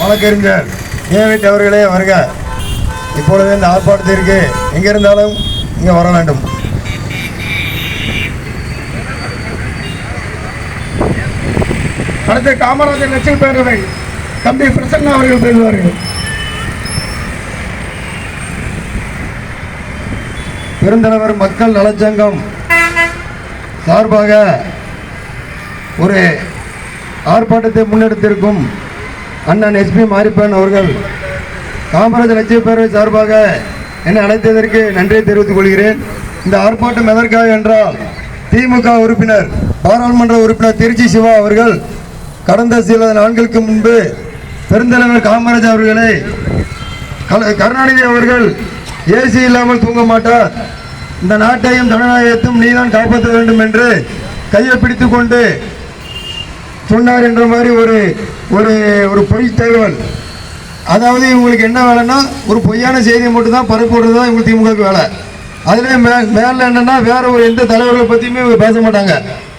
வழக்கறிஞர் ஏவிட் அவர்களே வருக. இப்பொழுது இந்த ஆர்ப்பாட்டத்திற்கு எங்க இருந்தாலும் இங்கே வர வேண்டும். அடுத்து காமராஜர் லட்சிய பேரவை தம்பி பிரசன்னா அவர்கள் பேசுவார்கள். பெருந்தலைவர் மக்கள் நலச்சங்கம் சார்பாக ஒரு ஆர்ப்பாட்டத்தை முன்னெடுத்திருக்கும் அண்ணன் எஸ்பி மாரிப்பன் அவர்கள் காமராஜர் லட்சிய பேரவை சார்பாக என்னை அழைத்ததற்கு நன்றியை தெரிவித்துக் கொள்கிறேன். இந்த ஆர்ப்பாட்டம் எதற்காக என்றால் திமுக உறுப்பினர் பாராளுமன்ற உறுப்பினர் திருச்சி சிவா அவர்கள் கடந்த சில நாட்களுக்கு முன்பு பெருந்தலைவர் காமராஜர் அவர்களை கல- கருணாநிதி அவர்கள் ஏசி இல்லாமல் தூங்க மாட்டார். இந்த நாட்டையும் ஜனநாயகத்தையும் நீதான் காப்பாற்ற வேண்டும் என்று கையை பிடித்து கொண்டு சொன்னார் என்ற மாதிரி ஒரு ஒரு ஒரு பொய் தகவல். அதாவது இவங்களுக்கு என்ன வேலைன்னா ஒரு பொய்யான செய்தியை மட்டும் தான் விடுறது தான் இவங்க திமுகவுக்கு வேலை. அதுலேயே மே மேலே என்னன்னா வேற ஒரு எந்த தலைவர்களை பற்றியுமே இவங்க பேச மாட்டாங்க.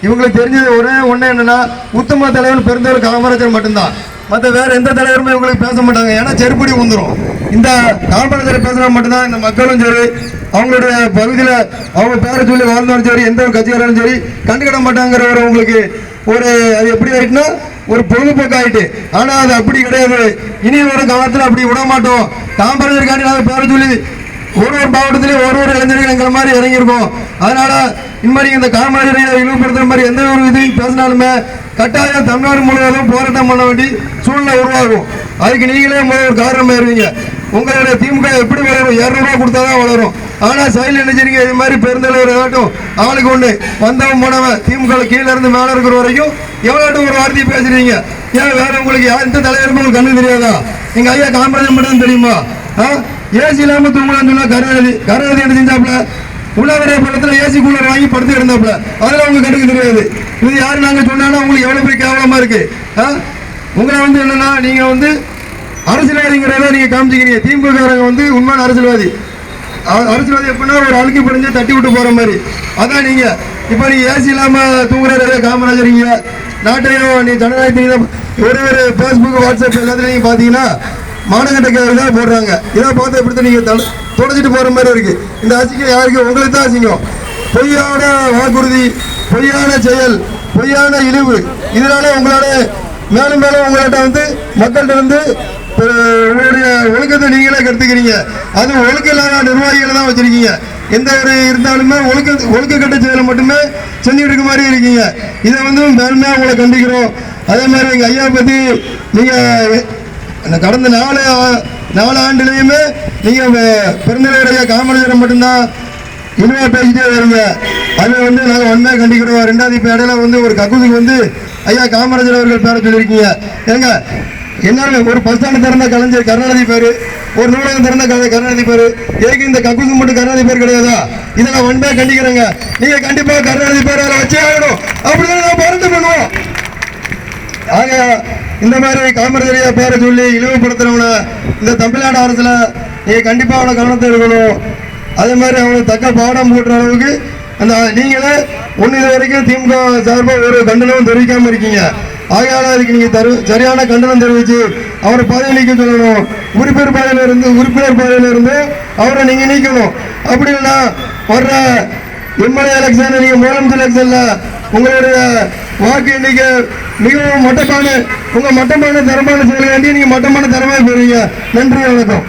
இவங்களுக்கு தெரிஞ்சது ஒரே ஒன்று என்னென்னா உத்தம தலைவர் பெருந்தவர் காமராஜர் மட்டும்தான். மற்ற வேறு எந்த தலைவருமே இவங்களுக்கு பேச மாட்டாங்க. ஏன்னா செருப்படி வந்துடும் இந்த காமராஜர் பேசுனா மட்டும்தான் இந்த மக்களும் சரி அவங்களுடைய பகுதியில் அவங்க பேரை சொல்லி வாழ்ந்தாலும் சரி எந்த ஒரு கட்சிக்காரரும் சரி கண்டுக்கிட மாட்டாங்கிற ஒரு உங்களுக்கு ஒரு அது எப்படி ஆயிட்டுனா ஒரு பொழுதுபோக்கு ஆயிட்டு. ஆனால் அது அப்படி கிடையாது. இனி வரும் காலத்தில் அப்படி விட மாட்டோம் தாம்பரத்திற்காண்டி நாங்கள் பேரை சொல்லி ஒரு ஒரு மாவட்டத்திலையும் ஒரு ஒரு இளைஞர்கள் எங்களை மாதிரி இறங்கியிருக்கோம். அதனால இன்மாரி மாதிரி இந்த காமராஜரை இழிவுபடுத்துற மாதிரி எந்த ஒரு இதையும் பேசினாலுமே கட்டாயம் தமிழ்நாடு முழுவதும் போராட்டம் பண்ண வேண்டி சூழ்நிலை உருவாகும். அதுக்கு நீங்களே முதல் ஒரு காரணம் இருவீங்க. உங்களுடைய திமுக எப்படி வளரும் இரநூறுவா கொடுத்தா தான் வளரும். ஆனால் சைடில் நினைச்சிருங்க இது மாதிரி பெருந்தலைவர் ஏதாட்டும் ஆளுக்கு ஒன்று வந்தவன் போனவன் திமுக கீழே இருந்து மேலே இருக்கிற வரைக்கும் எவ்வளோ ஒரு வார்த்தையை பேசுறீங்க? ஏன் வேற உங்களுக்கு யார் எந்த தலைவருக்கும் உங்களுக்கு கண்ணு தெரியாதா? எங்கள் ஐயா காமராஜர் மட்டும் தெரியுமா? ஏசி இல்லாமல் தூங்கலாம்னு சொன்னால் கருணாநிதி கருணாநிதி என்ன செஞ்சாப்ல உணவரை படத்தில் ஏசி கூலர் வாங்கி படுத்து இருந்தாப்ல அதெல்லாம் உங்களுக்கு கண்டுக்க தெரியாது. இது யார் நாங்கள் சொன்னாலும் உங்களுக்கு எவ்வளோ பெரிய கேவலமாக இருக்கு. ஆ? உங்களை வந்து என்னன்னா நீங்கள் வந்து அரசியல்வாதிங்கிறத நீங்கள் காமிச்சிக்கிறீங்க. திமுககாரங்க வந்து உண்மையான அரசியல்வாதி. அரசியல்வாதி எப்படின்னா ஒரு அழுக்கி பிடிஞ்சு தட்டி விட்டு போகிற மாதிரி. அதான் நீங்கள் இப்போ நீ ஏசி இல்லாம தூங்குற காமராஜரிங்க நாட்டையும் நீ ஜனநாயகத்தையும் ஒரு ஒரு ஃபேஸ்புக் வாட்ஸ்அப் எல்லாத்துலையும் பார்த்தீங்கன்னா மானகண்டக்காரர்கள் தான் போடுறாங்க. இதை பார்த்து எப்படி நீங்கள் தட- தொடச்சிட்டு போகிற மாதிரி இருக்குது இந்த அசிங்கம் யாருக்கு? உங்களுக்கு தான் அசிங்கம். பொய்யான வாக்குறுதி பொய்யான செயல் பொய்யான இழிவு இதனால உங்களோட மேலும் மேலும் உங்கள்கிட்ட வந்து மக்கள்கிட்ட வந்து உங்களுடைய ஒழுக்கத்தை நீங்களே கற்றுக்கிறீங்க அது ஒழுக்கம் இல்லாத நிர்வாகிகளை தான் வச்சுருக்கீங்க. எந்த ஒரு இருந்தாலுமே ஒழுக்க ஒழுக்கக்கட்ட செயலை மட்டுமே செஞ்சுட்டு இருக்க மாதிரி இருக்கீங்க. இதை வந்து மேலுமே உங்களை கண்டிக்கிறோம். அதே மாதிரி எங்கள் ஐயா பற்றி நீங்கள் அந்த கடந்த நாலு நாலு ஆண்டுலேயுமே நீங்கள் பிறந்தலைவர் காமராஜரை மட்டும்தான் இனிமே பேசிட்டே வருங்க. அது வந்து நாங்கள் உண்மையாக கண்டிக்கிறோம். ரெண்டாவது இப்போ இடையில வந்து ஒரு கக்கூசுக்கு வந்து ஐயா காமராஜர் அவர்கள் பேர சொல்லியிருக்கீங்க. ஏங்க என்ன ஒரு பஸ் திறந்த கலைஞர் கருணாநிதி பேர் ஒரு நூலகம் திறந்த கலை கருணாநிதி பேர். எதுக்கு இந்த கக்கூசுக்கு மட்டும் கருணாநிதி பேர் கிடையாதா? இதை நான் உண்மையாக கண்டிக்கிறேங்க. நீங்கள் கண்டிப்பாக கருணாநிதி பேர் வச்சே ஆகணும். அப்படிதான் நான் போராட்டம் பண்ணுவோம். ஆக இந்த மாதிரி காமராஜரையா பேரை சொல்லி இழிவுபடுத்துறவன இந்த தமிழ்நாடு அரசில் நீங்கள் கண்டிப்பாக அவனை கவனத்தை எடுக்கணும் அதே மாதிரி அவனுக்கு தக்க பாடம் போட்டுற அளவுக்கு அந்த நீங்களே ஒன்று இது வரைக்கும் திமுக சார்பாக ஒரு கண்டனமும் தெரிவிக்காமல் இருக்கீங்க. ஆகையால அதுக்கு நீங்கள் தரு சரியான கண்டனம் தெரிவித்து அவரை பதவி நீக்க சொல்லணும். உறுப்பினர் பாதையில் இருந்து உறுப்பினர் பாதையில் இருந்து அவரை நீங்கள் நீக்கணும். அப்படி இல்லைன்னா வர்ற எம்எல்ஏ எலெக்ஷன் நீங்கள் முதலமைச்சர் எலெக்ஷனில் உங்களுடைய வாக்கு எண்ணிக்கை மிகவும் மட்டமான உங்க மட்டமான தரமான செயல் வேண்டி நீங்க மட்டமான தரமாக போறீங்க. நன்றி வணக்கம்.